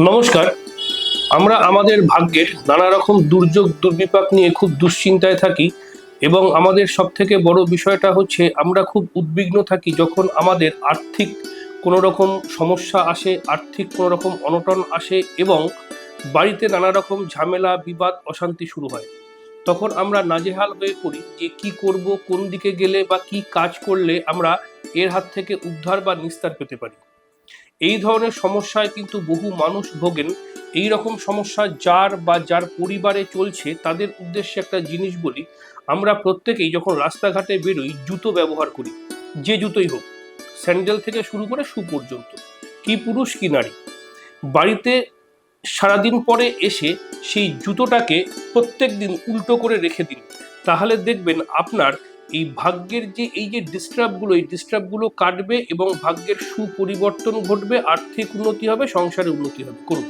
নমস্কার। আমরা আমাদের ভাগ্যের নানা রকম দুর্যোগ, দুর্বিপাক নিয়ে খুব দুশ্চিন্তায় থাকি এবং আমাদের সব থেকে বড় বিষয়টা হচ্ছে আমরা খুব উদ্বিগ্ন থাকি যখন আমাদের আর্থিক কোনো রকম সমস্যা আসে, আর্থিক কোনো রকম অনটন আসে এবং বাড়িতে নানা রকম ঝামেলা, বিবাদ, অশান্তি শুরু হয়। তখন আমরা নাজেহাল হয়ে পড়ি যে কি করব, কোন দিকে গেলে বা কি কাজ করলে আমরা এর হাত থেকে উদ্ধার বা নিস্তার পেতে পারি। এই ধরনের সমস্যায় কিন্তু বহু মানুষ ভোগেন। এই রকম সমস্যা যার বা যার পরিবারে চলছে, তাদের উদ্দেশ্যে একটা জিনিস বলি, আমরা প্রত্যেকেই যখন রাস্তাঘাটে বেরোই, জুতো ব্যবহার করি। যে জুতোই হোক, স্যান্ডেল থেকে শুরু করে শু পর্যন্ত, কি পুরুষ, কি নারী। বাড়িতে সারাদিন পরে এসে সেই জুতোটাকে প্রত্যেক দিন উল্টো করে রেখে দিন। তাহলে দেখবেন আপনার এই ভাগ্যের যে, এই যে ডিস্টার্বগুলো এই ডিস্টার্বগুলো কাটবে এবং ভাগ্যের সুপরিবর্তন ঘটবে, আর্থিক উন্নতি হবে সংসারে উন্নতি হবে। করুন।